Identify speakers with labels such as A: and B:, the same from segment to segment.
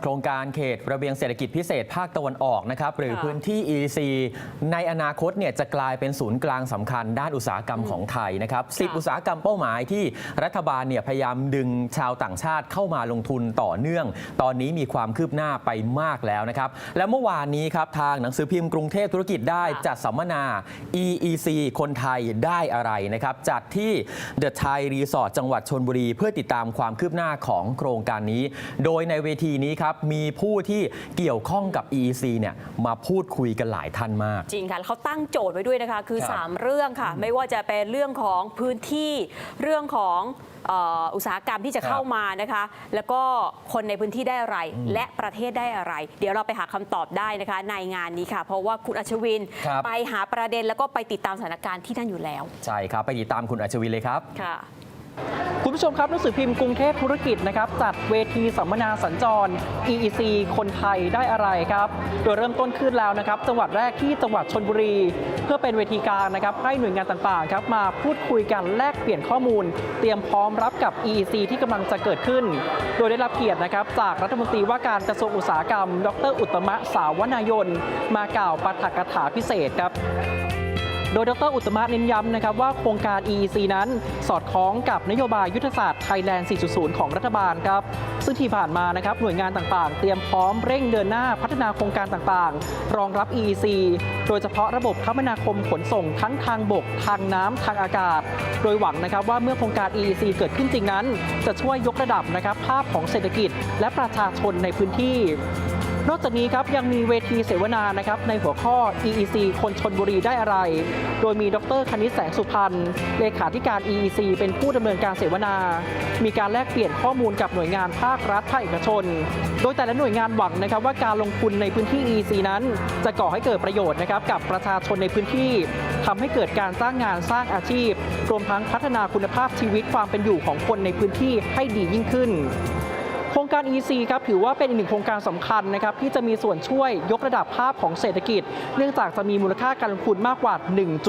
A: โครงการเขตระเบียงเศรษฐกิจพิเศษภาคตะวันออกนะครับหรือ
B: ค่ะ
A: พื้นที่ EEC ในอนาคตเนี่ยจะกลายเป็นศูนย์กลางสำคัญด้านอุตสาหกรรมของไทยนะครับสิบ
B: ค่ะ
A: อุตสาหกรรมเป้าหมายที่รัฐบาลเนี่ยพยายามดึงชาวต่างชาติเข้ามาลงทุนต่อเนื่อง ตอนนี้มีความคืบหน้าไปมากแล้วนะครับและเมื่อวานนี้ครับทางหนังสือพิมพ์กรุงเทพธุรกิจได้
B: ค่ะ
A: จัดสัมมนา EEC คนไทยได้อะไรนะครับจัดที่ The Thai Resort จังหวัดชนบุรี เพื่อติดตามความคืบหน้าของโครงการนี้ โดยในเวทีนี้ครับมีผู้ที่เกี่ยวข้องกับ EEC เนี่ยมาพูดคุยกันหลายท่านมาก
B: จริงค่ะแล้วเขาตั้งโจทย์ไว้ด้วยนะคะ คือ
A: ครับ
B: 3 เรื่องค่ะ ไม่ว่าจะเป็นเรื่องของพื้นที่เรื่องของเอ่ออุตสาหกรรมที่จะ
A: ครับ
B: เข้ามานะคะ แล้วก็คนในพื้นที่ได้อะไร และประเทศได้อะไร เดี๋ยวเราไปหาคำตอบได้นะคะ ในงานนี้ค่ะ เพราะว่าคุณอัชวิน
A: ครับ
B: ไปหาประเด็นแล้วก็ไปติดตามสถานการณ์ที่นั่นอยู่แล้ว
A: ใช่ครับ ไปติดตามคุณอัจวินเลยครับ
B: ค่ะ
C: คุณผู้ชมครับหนังสือพิมพ์กรุงเทพธุรกิจนะครับจัดเวทีสัมมนาสัญจร EEC คนไทยได้อะไรครับ โดยเริ่มต้นขึ้นแล้วนะครับ จังหวัดแรกที่จังหวัดชนบุรี เพื่อเป็นเวทีกลางนะครับให้หน่วยงานต่างๆครับมาพูดคุยกันแลกเปลี่ยนข้อมูล เตรียมพร้อมรับกับ EEC ที่กำลังจะเกิดขึ้น โดยได้รับเกียรตินะครับจากรัฐมนตรีว่าการกระทรวงอุตสาหกรรม ดร อุตตมะสาวนายน มากล่าวปาฐกถาพิเศษครับ โดยดรอุตมะเน้นย้ำนะครับว่าโครงการ EEC นั้นสอดคล้องกับนโยบายยุทธศาสตร์ไทยแลนด์ 4.0 ของรัฐบาลครับซึ่งที่ผ่านมานะครับหน่วยงานต่างๆ เตรียมพร้อมเร่งเดินหน้าพัฒนาโครงการต่างๆ รองรับ EEC โดยเฉพาะระบบคมนาคมขนส่งทั้งทางบก ทางน้ำทางอากาศ โดยหวังนะครับว่าเมื่อโครงการ EEC เกิดขึ้นจริงนั้น จะช่วยยกระดับนะครับภาพของเศรษฐกิจ และประชาชนในพื้นที่ นอกจากนี้ครับยังมีเวทีเสวนานะครับในหัวข้อ EEC คนชนบุรีได้อะไร โดยมีดรคณิตแสงสุพรรณเลขาธิการ EEC เป็นผู้ดำเนินการเสวนา มีการแลกเปลี่ยนข้อมูลกับหน่วยงานภาครัฐภาคเอกชน โดยแต่ละหน่วยงานหวังนะครับว่าการลงทุนในพื้นที่ EEC นั้น จะก่อให้เกิดประโยชน์นะครับกับประชาชนในพื้นที่ทำให้เกิดการสร้างงานสร้างอาชีพ รวมทั้งพัฒนาคุณภาพชีวิตความเป็นอยู่ของคนในพื้นที่ให้ดียิ่งขึ้น รงการ EC ครับถือว่าเป็นอีกหนึ่งโครงการสำคัญนะครับที่จะมีส่วนช่วยยกระดับภาพของเศรษฐกิจ เนื่องจากจะมีมูลค่าการลงทุนมากกว่า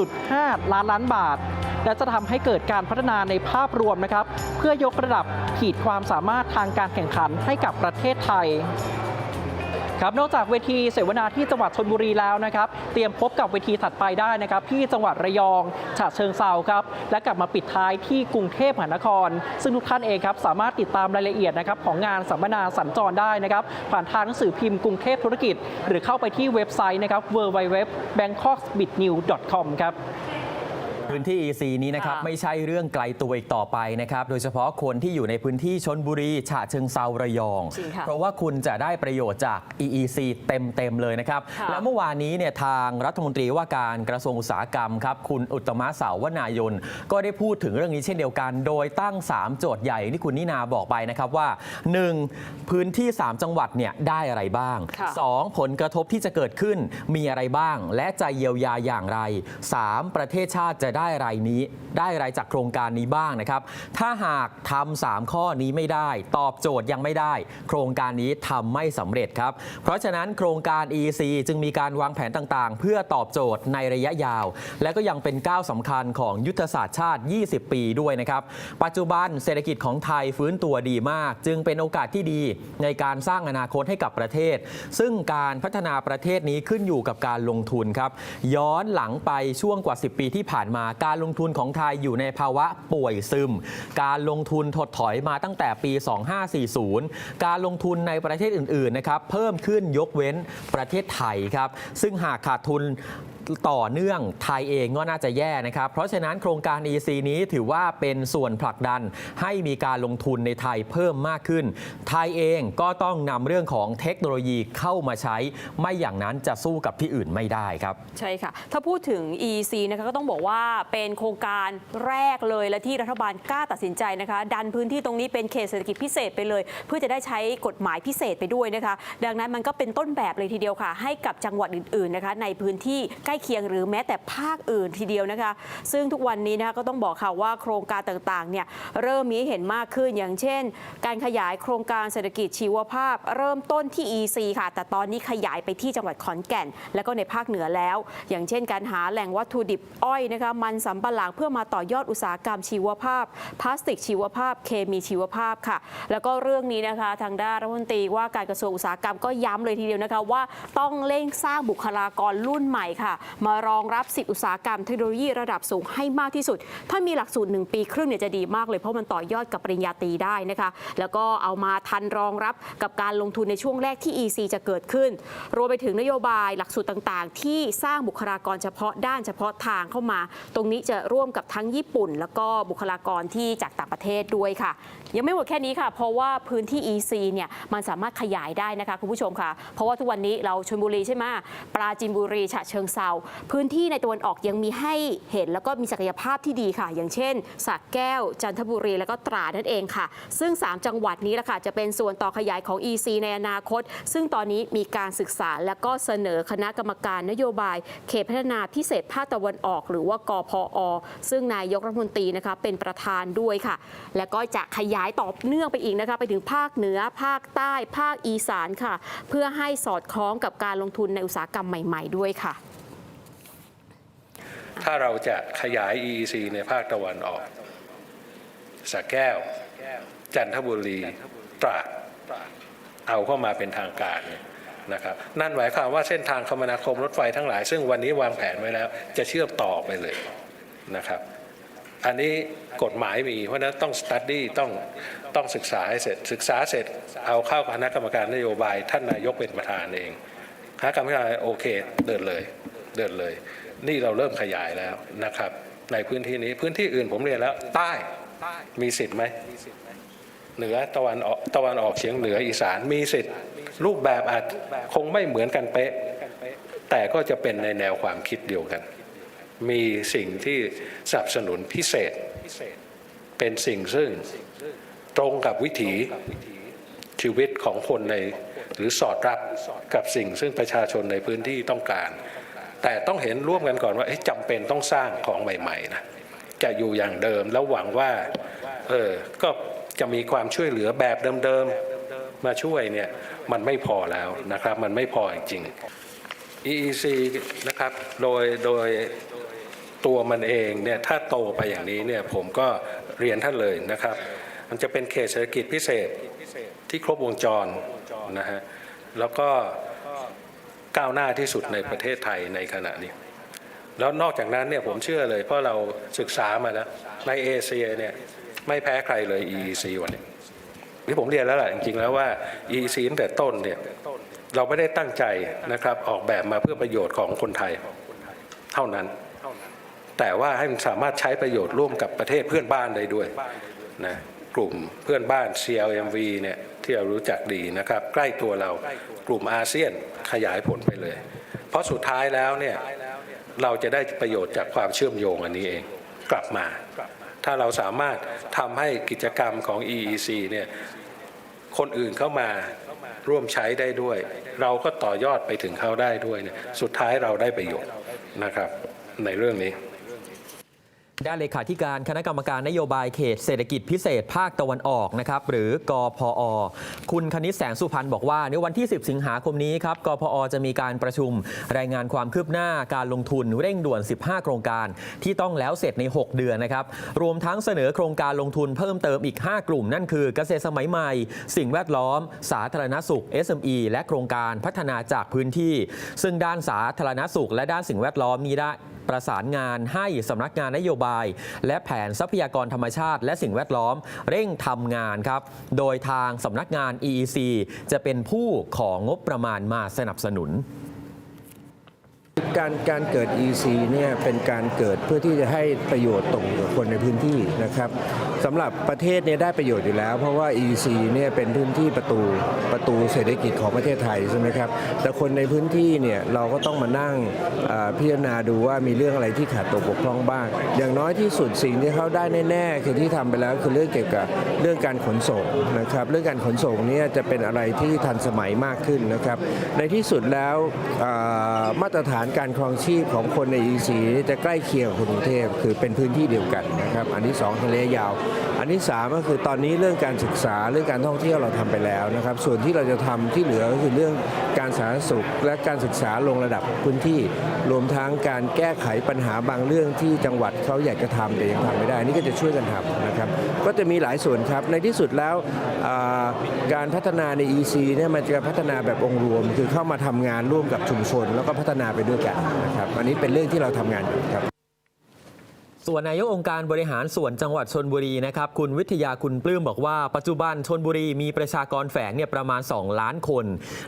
C: 1.5 ล้านล้านบาท และจะทำให้เกิดการพัฒนาในภาพรวมนะครับเพื่อยกระดับขีดความสามารถทางการแข่งขันให้กับประเทศไทย ครับนอกจากเวทีเสวนาที่จังหวัดชนบุรีแล้วนะครับ เตรียมพบกับเวทีถัดไปได้นะครับที่จังหวัดระยองฉะเชิงเซาครับและกลับมาปิดท้ายที่กรุงเทพมหานคร ซึ่งทุกท่านเองครับสามารถติดตามรายละเอียดนะครับของงานสัมมนาสัญจรได้นะครับผ่านทางหนังสือพิมพ์กรุงเทพธุรกิจ หรือเข้าไปที่เว็บไซต์นะครับ www.bangkokbitnews.com ครับ
A: พื้นที่ EC นี้นะครับ
B: ค่ะ
A: ไม่ใช่เรื่องไกลตัวอีกต่อไปนะครับโดยเฉพาะคนที่อยู่ในพื้นที่ชนบุรีฉะเชิงเซาระยอง
B: จริงค่ะ
A: เพราะว่าคุณจะได้ประโยชน์จาก EEC เต็ม ๆ เลยนะครับ
B: ค่ะ
A: และเมื่อวานนี้เนี่ยทางรัฐมนตรีว่าการกระทรวงอุตสาหกรรมครับคุณอุตตมะสาวนายน ก็ได้พูดถึงเรื่องนี้เช่นเดียวกัน โดยตั้ง 3 โจทย์ใหญ่ที่คุณนินาบอกไปนะครับว่า 1. พื้นที่ 3 จังหวัดเนี่ยได้อะไรบ้าง
B: ค่ะ
A: 2. ผลกระทบที่จะเกิดขึ้นมีอะไรบ้าง และจะเยียวยาอย่างไร 3. ประเทศชาติจะได้อะไรนี้ ได้อะไรจากโครงการนี้บ้างนะครับ ถ้าหากทำสามข้อนี้ไม่ได้ ตอบโจทย์ยังไม่ได้ โครงการนี้ทำไม่สำเร็จครับ เพราะฉะนั้นโครงการ EC จึงมีการวางแผนต่างๆ เพื่อตอบโจทย์ในระยะยาว และก็ยังเป็นก้าวสำคัญของยุทธศาสตร์ชาติ 20 ปีด้วยนะครับ ปัจจุบันเศรษฐกิจของไทยฟื้นตัวดีมาก จึงเป็นโอกาสที่ดีในการสร้างอนาคตให้กับประเทศ ซึ่งการพัฒนาประเทศนี้ขึ้นอยู่กับการลงทุนครับ ย้อนหลังไปช่วงกว่า 10 ปีที่ผ่านมาการลงทุนของไทยอยู่ในภาวะป่วยซึม การลงทุนถดถอยมาตั้งแต่ปี 2540 การลงทุนในประเทศอื่นๆนะครับเพิ่มขึ้นยกเว้นประเทศไทยครับซึ่งหากขาดทุน ต่อเนื่องไทยเองก็น่าจะแย่นะครับ เพราะฉะนั้นโครงการ EC นี้ถือว่าเป็นส่วนผลักดันให้มีการลงทุนในไทยเพิ่มมากขึ้น ไทยเองก็ต้องนำเรื่องของเทคโนโลยีเข้ามาใช้ ไม่อย่างนั้นจะสู้กับที่อื่นไม่ได้ครับ
B: ใช่ค่ะ ถ้าพูดถึง EC นะคะก็ต้องบอกว่าเป็นโครงการแรกเลยและที่รัฐบาลกล้าตัดสินใจนะคะ ดันพื้นที่ตรงนี้เป็นเขตเศรษฐกิจพิเศษไปเลย เพื่อจะได้ใช้กฎหมายพิเศษไปด้วยนะคะ ดังนั้นมันก็เป็นต้นแบบเลยทีเดียวค่ะ ให้กับจังหวัดอื่นๆนะคะในพื้นที่ใกล้ล้เคียงหรือแม้แต่ภาคอื่นทีเดียวนะคะ ซึ่งทุกวันนี้นะคะก็ต้องบอกค่ะว่าโครงการต่างๆเนี่ยเริ่มมีเห็นมากขึ้นอย่างเช่น การขยายโครงการเศรษฐกิจชีวภาพ เริ่มต้นที่ EC ค่ะ แต่ตอนนี้ขยายไปที่จังหวัดขอนแก่น และก็ในภาคเหนือแล้ว อย่างเช่น การหาแหล่งวัตถุดิบอ้อยนะคะมันสำปะหลังเพื่อมาต่อยอดอุตสาหกรรมชีวภาพ พลาสติกชีวภาพ เคมีชีวภาพค่ะ แล้วก็เรื่องนี้นะคะ ทางด้านรัฐมนตรีว่าการกระทรวงอุตสาหกรรมก็ย้ำเลยทีเดียวนะคะว่าต้องเร่งสร้างบุคลากรรุ่นใหม่ค่ะมารองรับสิทธิอุตสาหกรรมเทคโนโลยีระดับสูงให้มากที่สุด ถ้ามีหลักสูตร 1 ปีครึ่งเนี่ยจะดีมากเลย เพราะมันต่อยอดกับปริญญาตรีได้นะคะ แล้วก็เอามาทันรองรับกับการลงทุนในช่วงแรกที่ EC จะเกิดขึ้น รวมไปถึงนโยบายหลักสูตรต่างๆ ที่สร้างบุคลากรเฉพาะด้านเฉพาะทางเข้ามา ตรงนี้จะร่วมกับทั้งญี่ปุ่น แล้วก็บุคลากรที่จากต่างประเทศด้วยค่ะ ยังไม่หมดแค่นี้ค่ะ เพราะว่าพื้นที่ EC เนี่ยมันสามารถขยายได้นะคะคุณผู้ชมค่ะ เพราะว่าทุกวันนี้เราชลบุรีใช่ไหมปราจีนบุรีฉะเชิงเซาพื้นที่ในตะวันออกยังมีให้เห็นแล้วก็มีศักยภาพที่ดีค่ะ อย่างเช่นสระแก้ว จันทบุรีแล้วก็ตราดนั่นเองค่ะ ซึ่ง 3 จังหวัดนี้แหละค่ะจะเป็นส่วนต่อขยายของ EC ในอนาคต ซึ่งตอนนี้มีการศึกษาและก็เสนอคณะกรรมการนโยบาย เขตพัฒนาพิเศษภาคตะวันออก หรือว่ากพอ ซึ่งนายกรัฐมนตรีนะคะเป็นประธานด้วยค่ะ และก็จะขยายต่อเนื่องไปอีกนะคะไปถึงภาคเหนือภาคใต้ภาคอีสานค่ะ เพื่อให้สอดคล้องกับการลงทุนในอุตสาหกรรมใหม่ ๆ ด้วยค่ะ
D: ถ้าเราจะขยาย EEC ในภาคตะวันออกสระแก้ว จันทบุรี ตราดเอาเข้ามาเป็นทางการเนี่ยนะครับ นั่นหมายความว่าเส้นทางคมนาคมรถไฟทั้งหลาย ซึ่งวันนี้วางแผนไว้แล้ว จะเชื่อมต่อไปเลยนะครับ อันนี้กฎหมายมี เพราะฉะนั้นต้องสตัดดี้ต้องต้องศึกษาให้เสร็จ ศึกษาเสร็จเอาเข้าคณะกรรมการนโยบาย ท่านนายกเป็นประธานเองคณะกรรมการโอเคเดินเลย เดินเลย นี่เราเริ่มขยายแล้วนะครับ ในพื้นที่นี้พื้นที่อื่นผมเรียนแล้ว ใต้มีสิทธิ์ไหมเหนือตะวันออกตะวันออกเฉียงเหนืออีสานมีสิทธิ์ รูปแบบอาจคงไม่เหมือนกันเป๊ะ แต่ก็จะเป็นในแนวความคิดเดียวกัน มีสิ่งที่สนับสนุนพิเศษ เป็นสิ่งซึ่งตรงกับวิถีชีวิตของคนในหรือสอดรับกับสิ่งซึ่งประชาชนในพื้นที่ต้องการ แต่ต้องเห็นร่วมกันก่อนว่าเอ๊ะจำเป็นต้องสร้างของใหม่ๆนะจะอยู่อย่างเดิมแล้วหวังว่าเออก็จะมีความช่วยเหลือแบบเดิมๆมาช่วยเนี่ยมันไม่พอแล้วนะครับ มันไม่พอจริง EEC นะครับโดยโดยตัวมันเองเนี่ยถ้าโตไปอย่างนี้เนี่ยผมก็เรียนท่านเลยนะครับ มันจะเป็นเขตเศรษฐกิจพิเศษที่ครบวงจรนะฮะแล้วก็ ก้าวหน้าที่สุดในประเทศไทยในขณะนี้ แล้วนอกจากนั้นเนี่ยผมเชื่อเลยเพราะเราศึกษามาแล้วในเอเชียเนี่ยไม่แพ้ใครเลย EEC วันนี้ที่ผมเรียนแล้วแหละจริงๆแล้วว่า EEC ตั้งแต่ต้นเนี่ยเราไม่ได้ตั้งใจนะครับออกแบบมาเพื่อประโยชน์ของคนไทยเท่านั้น แต่ว่าให้มันสามารถใช้ประโยชน์ร่วมกับประเทศเพื่อนบ้านได้ด้วยนะกลุ่มเพื่อนบ้าน CLMV เนี่ยที่เรารู้จักดีนะครับ ใกล้ตัวเรากลุ่มอาเซียน ขยายผลไปเลย เพราะสุดท้ายแล้วเนี่ยเราจะได้ประโยชน์จากความเชื่อมโยงอันนี้เองกลับมา ถ้าเราสามารถทำให้กิจกรรมของ EEC เนี่ยคนอื่นเข้ามาร่วมใช้ได้ด้วย เราก็ต่อยอดไปถึงเขาได้ด้วยเนี่ยสุดท้ายเราได้ประโยชน์นะครับในเรื่องนี้
A: ด้านเลขาธิการคณะกรรมการนโยบายเขตเศรษฐกิจพิเศษภาคตะวันออกนะครับหรือกพอคุณคณิตแสงสุพรรณบอกว่า ในวันที่ 10 สิงหาคมนี้ครับกพอจะมีการประชุมรายงานความคืบหน้าการลงทุนเร่งด่วน 15 โครงการ ที่ต้องแล้วเสร็จใน 6 เดือนนะครับรวมทั้งเสนอโครงการลงทุนเพิ่มเติมอีก 5 กลุ่ม นั่นคือเกษตรสมัยใหม่ สิ่งแวดล้อม สาธารณสุข SME และโครงการพัฒนาจากพื้นที่ ซึ่งด้านสาธารณสุข และด้านสิ่งแวดล้อมมีได้ประสานงานให้สำนักงานนโยบายและแผนทรัพยากรธรรมชาติ และสิ่งแวดล้อมเร่งทำงานครับ โดยทางสำนักงาน EEC จะเป็นผู้ของงบประมาณมาสนับสนุน
E: การการเกิด EC เนี่ยเป็นการเกิดเพื่อที่จะให้ประโยชน์ตรงกับคนในพื้นที่นะครับสำหรับประเทศเนี่ยได้ประโยชน์อยู่แล้ว เพราะว่า EC เนี่ยเป็นพื้นที่ประตูประตูเศรษฐกิจของประเทศไทยใช่ไหมครับแต่คนในพื้นที่เนี่ยเราก็ต้องมานั่งพิจารณาดูว่ามีเรื่องอะไรที่ขาดตกบกพร่องบ้าง อย่างน้อยที่สุดสิ่งที่เขาได้แน่ๆคือที่ทำไปแล้วคือเรื่องเกี่ยวกับเรื่องการขนส่งนะครับเรื่องการขนส่งเนี่ยจะเป็นอะไรที่ทันสมัยมากขึ้นนะครับในที่สุดแล้วมาตรฐานการครองชีพของคนใน EC นี่จะใกล้เคียงกับคนกรุงเทพคือเป็นพื้นที่เดียวกันนะครับ อันที่สองทะเลยาว อันที่สามก็คือตอนนี้เรื่องการศึกษาเรื่องการท่องเที่ยวเราทำไปแล้วนะครับ ส่วนที่เราจะทำที่เหลือก็คือเรื่องการสาธารณสุข และการศึกษาลงระดับพื้นที่ รวมทั้งการแก้ไขปัญหาบางเรื่องที่จังหวัดเขาอยากจะทำแต่ยังทำไม่ได้ นี่ก็จะช่วยกันทำนะครับ ก็จะมีหลายส่วนครับ ในที่สุดแล้วการพัฒนาใน EC เนี่ยมันจะพัฒนาแบบองค์รวม คือเข้ามาทำงานร่วมกับชุมชน แล้วก็พัฒนาไปด้วยกันนะครับอันนี้เป็นเรื่องที่เราทำงานอยู่ครับ
A: ส่วนนายกองค์การบริหารส่วนจังหวัดชนบุรีนะครับคุณวิทยาคุณปลื้มบอกว่า ปัจจุบันชนบุรีมีประชากรแฝงเนี่ยประมาณ 2 ล้านคน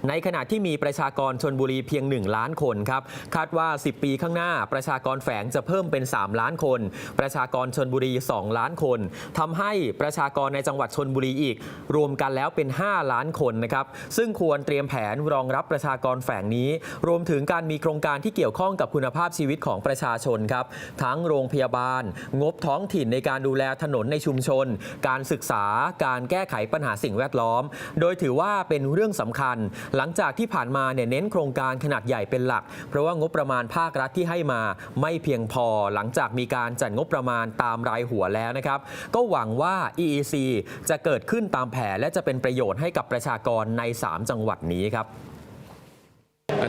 A: ในขณะที่มีประชากรชนบุรีเพียง 1 ล้านคนครับคาดว่า 10 ปีข้างหน้า ประชากรแฝงจะเพิ่มเป็น 3 ล้านคน ประชากรชนบุรี 2 ล้านคนทำให้ประชากรในจังหวัดชนบุรีอีก รวมกันแล้วเป็น 5 ล้านคนนะครับซึ่งควรเตรียมแผนรองรับประชากรแฝงนี้ รวมถึงการมีโครงการที่เกี่ยวข้องกับคุณภาพชีวิตของประชาชนครับทั้งโรงพยาบาลงบท้องถิ่นในการดูแลถนนในชุมชน การศึกษาการแก้ไขปัญหาสิ่งแวดล้อม โดยถือว่าเป็นเรื่องสำคัญ หลังจากที่ผ่านมาเนี่ยเน้นโครงการขนาดใหญ่เป็นหลัก เพราะว่างบประมาณภาครัฐที่ให้มาไม่เพียงพอหลังจากมีการจัดงบประมาณตามรายหัวแล้วนะครับ ก็หวังว่า EEC จะเกิดขึ้นตามแผนและจะเป็นประโยชน์ให้กับประชากรใน 3 จังหวัดนี้ครับ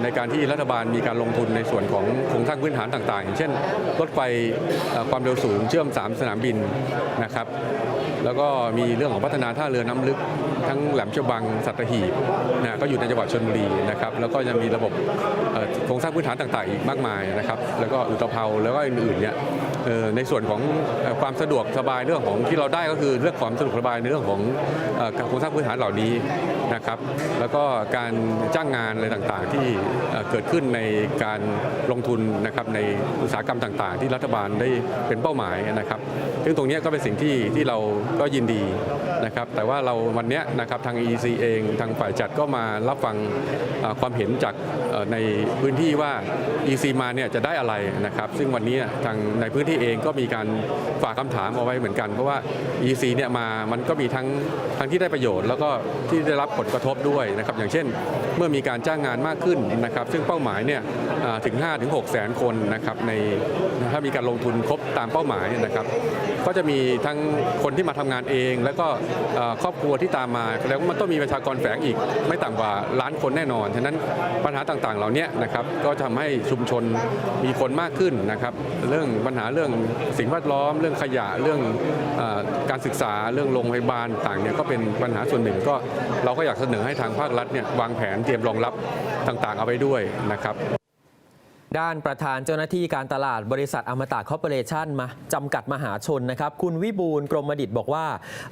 F: ในการที่รัฐบาลมีการลงทุนในส่วนของโครงสร้างพื้นฐานต่างๆอย่างเช่น รถไฟความเร็วสูงเชื่อม 3 สนามบินนะครับ แล้วก็มีเรื่องของพัฒนาท่าเรือน้ำลึก ทั้งแหลมฉบังสัตหีบนะก็อยู่ในจังหวัดชลบุรีนะครับแล้วก็ยังมีระบบโครงสร้างพื้นฐานต่างๆอีกมากมายนะครับแล้วก็อุตภาแล้วก็อื่นๆเนี่ยในส่วนของความสะดวกสบายเรื่องของที่เราได้ก็คือเรื่องความสะดวกสบายในเรื่องของโครงสร้างพื้นฐานเหล่านี้นะครับ แล้วก็การจ้างงานอะไรต่างๆ ที่เกิดขึ้นในการลงทุนนะครับในอุตสาหกรรมต่างๆ ที่รัฐบาลได้เป็นเป้าหมายนะครับ ซึ่งตรงนี้ก็เป็นสิ่งที่ที่เราก็ยินดีนะครับแต่ว่าเราวันนี้นะครับทาง EC เองทางฝ่ายจัดก็มารับฟังความเห็นจากในพื้นที่ว่า EC มาเนี่ยจะได้อะไรนะครับ ซึ่งวันนี้ทางในพื้นที่เองก็มีการฝากคำถามเอาไว้เหมือนกัน เพราะว่า EC เนี่ยมามันก็มีทั้งทั้งที่ได้ประโยชน์ แล้วก็ที่ได้รับผลกระทบด้วยนะครับอย่างเช่น เมื่อมีการจ้างงานมากขึ้นนะครับซึ่งเป้าหมายเนี่ยถึง5ถึง6แสนคนนะครับในถ้ามีการลงทุนครบตามเป้าหมายนะครับก็จะมีทั้งคนที่มาทำงานเอง แล้วก็ครอบครัวที่ตามมาแล้วมันต้องมีประชากรแฝงอีกไม่ต่ำกว่าล้านคนแน่นอน ฉะนั้นปัญหาต่างๆเหล่านี้นะครับก็ทำให้ชุมชนมีคนมากขึ้นนะครับ เรื่องปัญหาเรื่องสิ่งแวดล้อม เรื่องขยะเรื่องอการศึกษาเรื่องโรงพยาบาลต่างเนี่ยก็เป็นปัญหาส่วนหนึ่งก็เราก็อยากเสนอให้ทางภาครัฐเนี่ยวางแผนเตรียมรองรับต่างๆ เอาไว้ด้วยนะครับ
A: ด้านประธานเจ้าหน้าที่การตลาดบริษัทอมตะคอร์ปอเรชั่นมาจำกัดมหาชนนะครับ คุณวิบูลย์กรมดิตบอกว่า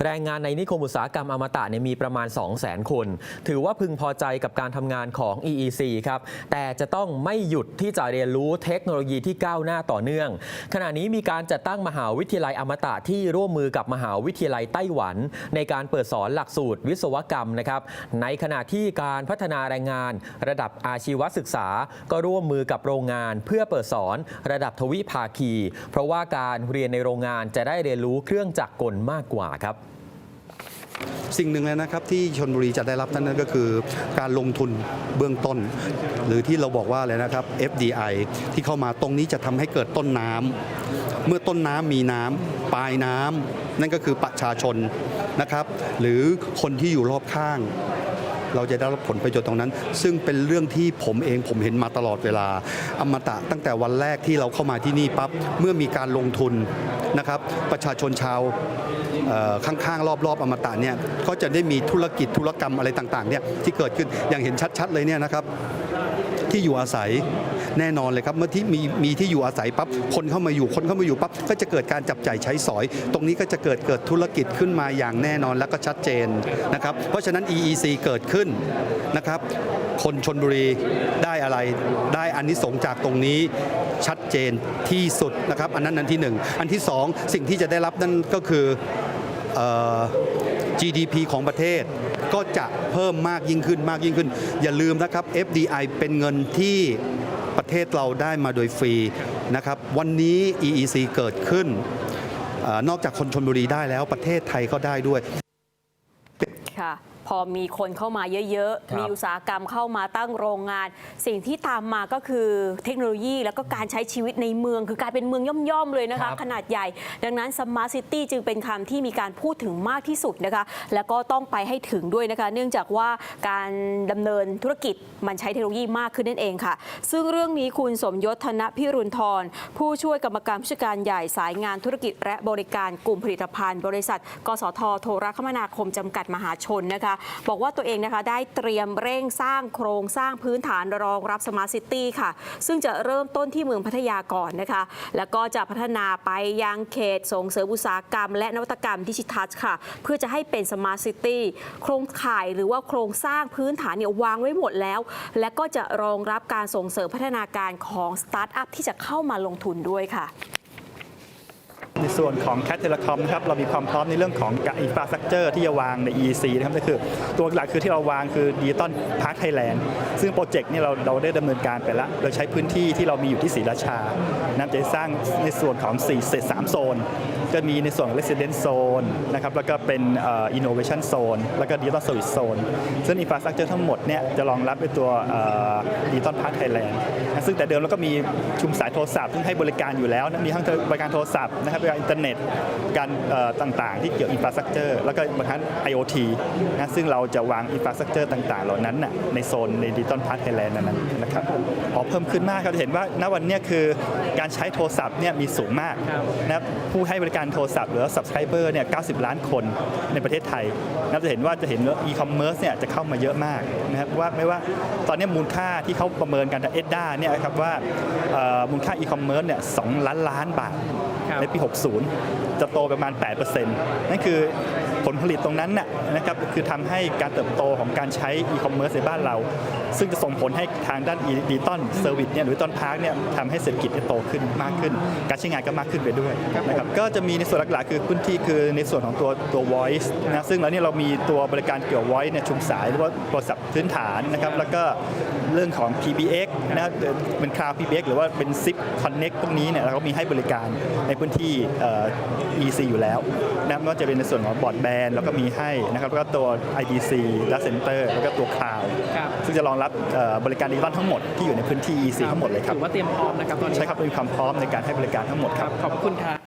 A: แรงงานในนิคมอุตสาหกรรมอมตะเนี่ยมีประมาณ 2 0 0 0 0 0 คน ถือว่าพึงพอใจกับการทำงานของ EEC ครับ แต่จะต้องไม่หยุดที่จะเรียนรู้เทคโนโลยีที่ก้าวหน้าต่อเนื่อง ขณะนี้มีการจัดตั้งมหาวิทยาลัยอมตะที่ร่วมมือกับมหาวิทยาลัยไต้หวัน ในการเปิดสอนหลักสูตรวิศวกรรมนะครับในขณะที่การพัฒนาแรงงาน ระดับอาชีวศึกษา ก็ร่วมมือกับโรงงานเพื่อเปิดสอนระดับทวิภาคี เพราะว่าการเรียนในโรงงานจะได้เรียนรู้เครื่องจักรกลมากกว่าครับ
G: สิ่งหนึ่งเลยนะครับที่ชนบุรีจะได้รับนั่นก็คือการลงทุนเบื้องต้น หรือที่เราบอกว่าเลยนะครับ FDI ที่เข้ามาตรงนี้จะทำให้เกิดต้นน้ำเมื่อต้นน้ำมีน้ำปลายน้ำนั่นก็คือประชาชนนะครับ หรือคนที่อยู่รอบข้าง เราจะได้รับผลประโยชน์ตรงนั้น ซึ่งเป็นเรื่องที่ผมเองผมเห็นมาตลอดเวลา อมตะตั้งแต่วันแรกที่เราเข้ามาที่นี่ปั๊บเมื่อมีการลงทุนนะครับประชาชนชาวข้างๆ รอบๆ อมตะเนี่ยก็จะได้มีธุรกิจธุรกรรมอะไรต่างๆเนี่ยที่เกิดขึ้นอย่างเห็นชัดๆเลยเนี่ยนะครับที่อยู่อาศัย แน่นอนเลยครับเมื่อที่มีมีที่อยู่อาศัยปั๊บคนเข้ามาอยู่คนเข้ามาอยู่ปั๊บก็จะเกิดการจับจ่ายใช้สอย ตรงนี้ก็จะเกิดเกิดธุรกิจขึ้นมาอย่างแน่นอนและก็ชัดเจนนะครับเพราะฉะนั้น EEC เกิดขึ้นนะครับคนชนบุรีได้อะไรได้อันนี้สงจากตรงนี้ชัดเจนที่สุดนะครับอันนั้นอันที่หนึ่งอันที่สองสิ่งที่จะได้รับนั่นก็คืออ GDP ของประเทศก็จะเพิ่มมากยิ่งขึ้นมากยิ่งขึ้น อย่าลืมนะครับ FDI เป็นเงินที่ ประเทศเราได้มาโดยฟรีนะครับวันนี้ EEC เกิดขึ้นอนอกจากคนชนบุรีได้แล้วประเทศไทยก็ได้ด้วย
B: ค่ะ พอมีคนเข้ามาเยอะ
A: ครับ
B: ๆ มีอุตสาหกรรมเข้ามาตั้งโรงงาน สิ่งที่ตามมาก็คือเทคโนโลยีแล้วก็การใช้ชีวิตในเมือง คือกลายเป็นเมืองย่อม ๆ เลยนะ
A: ครั
B: คะ
A: บ
B: ขนาดใหญ่ ดังนั้น Smart City จึงเป็นคำที่มีการพูดถึงมากที่สุดนะคะ แล้วก็ต้องไปให้ถึงด้วยนะคะ เนื่องจากว่าการดำเนินธุรกิจมันใช้เทคโนโลยีมากขึ้นนั่นเองค่ะ ซึ่งเรื่องนี้คุณสมยศธนพิรุณทร ผู้ช่วยกรรมการผู้จัดการใหญ่สายงานธุรกิจ และบริการกลุ่มผลิตภัณฑ์ บริษัท กสทโทรคมนาคมจำกัดมหาชนนะคะบอกว่าตัวเองนะคะได้เตรียมเร่งสร้างโครงสร้างพื้นฐานรองรับสมาร์ทซิตี้ค่ะ ซึ่งจะเริ่มต้นที่เมืองพัทยาก่อนนะคะ แล้วก็จะพัฒนาไปยังเขตส่งเสริมอุตสาหกรรม และนวัตกรรมดิจิทัลค่ะ เพื่อจะให้เป็นสมาร์ทซิตี้โครงข่ายหรือว่าโครงสร้างพื้นฐานเนี่ยวางไว้หมดแล้ว และก็จะรองรับการส่งเสริมพัฒนาการของสตาร์ทอัพที่จะเข้ามาลงทุนด้วยค่ะ
H: ในส่วนของ Cat Telecom นะครับเรามีความพร้อมในเรื่องของอินฟราสตรักเจอร์ที่จะวางใน EC นะครับก็คือตัวหลักคือที่เราวางคือดิจิตอลพาร์คไทยแลนด์ซึ่งโปรเจกต์นี้เราเราได้ดำเนินการไปแล้วโดยใช้พื้นที่ที่เรามีอยู่ที่ศรีราชานะจะสร้างในส่วนของ4เศษ3โซน ก็มีในส่วนของ Resident Zone นะครับแล้วก็เป็นอ่อ Innovation Zone แล้วก็ Digital Service Zone ซึ่งอินฟราสตรักเจอร์ทั้งหมดเนี่ยจะรองรับในตัวดิจิตอลพาร์คไทยแลนด์ซึ่งแต่เดิมเราก็มีชุมสายโทรศัพท์ซึ่งให้บริการอยู่แล้วนะมีทั้งบริการโทรศัพท์นะครับบริการอินเทอร์เน็ตการต่างๆ ที่เกี่ยวอินฟราสตรักเจอร์แล้วก็บางครั้ง IoT นะซึ่งเราจะวางอินฟราสตรักเจอร์ต่าง ๆ เหล่านั้นน่ะในโซนในดิจิตอลพาร์คไทยแลนด์นั้นนะครับพอเพิ่มขึ้นมากครับจะเห็นว่าณวันนี้คือการใช้โทรศัพท์เนี่ยมีสูงมากนะผู้ให้บริการโทรศัพท์หรือ subscriber เนี่ย 90 ล้านคนในประเทศไทยนะจะเห็นว่าจะเห็นว่า e-commerce เนี่ยจะเข้ามาเยอะมากนะครับว่าไม่ว่าตอนนี้มูลค่าที่เขาประเมินกันจากเอ็ดด้าเนี่ยครับว่ามูลค่า e-commerce เนี่ย 2 ล้านล้านบาท
C: บ
H: ในปี60 จะโตประมาณ 8%นั่นคือ ผลผลิตตรงนั้นน่ะนะครับคือทำให้การเติบโตของการใช้ e-commerce ในบ้านเรา ซึ่งจะส่งผลให้ทางด้านดิจิตอลเซอร์วิสเนี่ยหรือต้นพาร์คเนี่ยทำให้เศรษฐกิจเนี่ยโตขึ้นมากขึ้น การใช้งานก็มากขึ้นไปด้วยนะครับก็จะมีในส่วนหลักๆคือพื้นที่คือในส่วนของตัวตัว voice นะซึ่งแล้วเนี่ยเรามีตัวบริการเกี่ยว voice เนี่ยชุมสายหรือว่าโทรศัพท์พื้นฐานนะครับแล้วก็เรื่องของ PBX นะเป็น cloud PBX หรือว่าเป็น SIP Connect พวกนี้เนี่ยเราก็มีให้บริการในพื้นที่ EC อยู่แล้วนะไม่ว่าจะเป็นในส่วนของบอร์ดแบนแล้วก็มีให้นะครับแล้วก็ตัว IDC Data Center แล้วก็ตัว Cloud
C: ครับ
H: ซึ่งจะรองรับเอ่อบริการดิจิตอลทั้งหมดที่อยู่ในพื้นที่ EC ทั้งหมดเลยครับ
C: ถือว่าเตรียมพร้อมนะครับตอนนี้
H: ใช่ครับมีความพร้อมในการให้บริการทั้งหมดครับ
C: ขอบคุณครับ